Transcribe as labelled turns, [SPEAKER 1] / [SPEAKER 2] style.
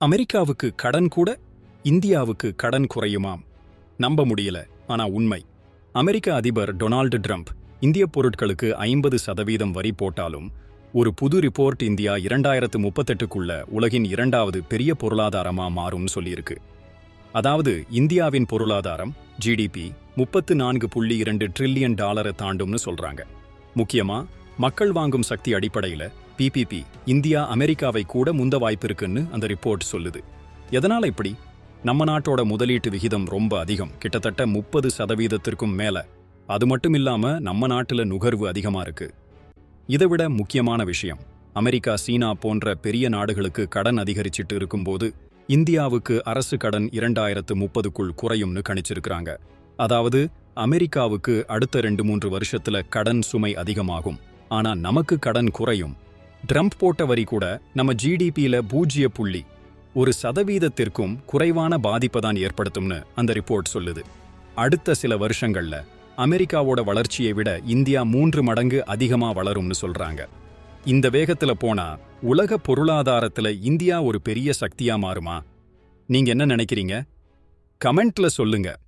[SPEAKER 1] அமெரிக்காவுக்கு கடன் கூட இந்தியாவுக்கு கடன் குறையுமாம்? நம்ப முடியல ஆனா உண்மை. அமெரிக்க அதிபர் டொனால்டு ட்ரம்ப் இந்திய பொருட்களுக்கு ஐம்பது சதவீதம் வரி போட்டாலும் ஒரு புது ரிப்போர்ட் இந்தியா இரண்டாயிரத்து முப்பத்தெட்டுக்குள்ள உலகின் இரண்டாவது பெரிய பொருளாதாரமா மாறும் சொல்லியிருக்கு. அதாவது இந்தியாவின் பொருளாதாரம் ஜிடிபி முப்பத்து நான்கு புள்ளி இரண்டு ட்ரில்லியன் டாலரை தாண்டும்னு சொல்றாங்க. முக்கியமா மக்கள் வாங்கும் சக்தி அடிப்படையில பிபிபி இந்தியா அமெரிக்காவை கூட முந்த வாய்ப்பு இருக்குன்னு அந்த ரிப்போர்ட் சொல்லுது. எதனால இப்படி? நம்ம நாட்டோட முதலீட்டு விகிதம் ரொம்ப அதிகம். கிட்டத்தட்ட முப்பது சதவீதத்திற்கும் மேல. அது மட்டும் இல்லாம நம்ம நாட்டுல நுகர்வு அதிகமா இருக்கு. இதை விட முக்கியமான விஷயம் அமெரிக்கா சீனா போன்ற பெரிய நாடுகளுக்கு கடன் அதிகரிச்சிட்டு இருக்கும்போது இந்தியாவுக்கு அரசு கடன் இரண்டாயிரத்து முப்பதுக்குள் குறையும்னு கணிச்சிருக்கிறாங்க. அதாவது அமெரிக்காவுக்கு அடுத்த ரெண்டு மூன்று வருஷத்துல கடன் சுமை அதிகமாகும். ஆனா நமக்கு கடன் குறையும். ட்ரம்ப் போட்ட வரி கூட நம்ம ஜிடிபியில் பூஜ்ஜிய புள்ளி. ஒரு சதவீதத்திற்கும் குறைவான பாதிப்பை தான் ஏற்படுத்தும்னு அந்த ரிப்போர்ட் சொல்லுது. அடுத்த சில வருஷங்கள்ல அமெரிக்காவோட வளர்ச்சியை விட இந்தியா மூன்று மடங்கு அதிகமா வளரும்னு சொல்றாங்க. இந்த வேகத்துல போனா உலக பொருளாதாரத்துல இந்தியா ஒரு பெரிய சக்தியா மாறுமா? நீங்க என்ன நினைக்கிறீங்க? கமெண்ட்ல சொல்லுங்க.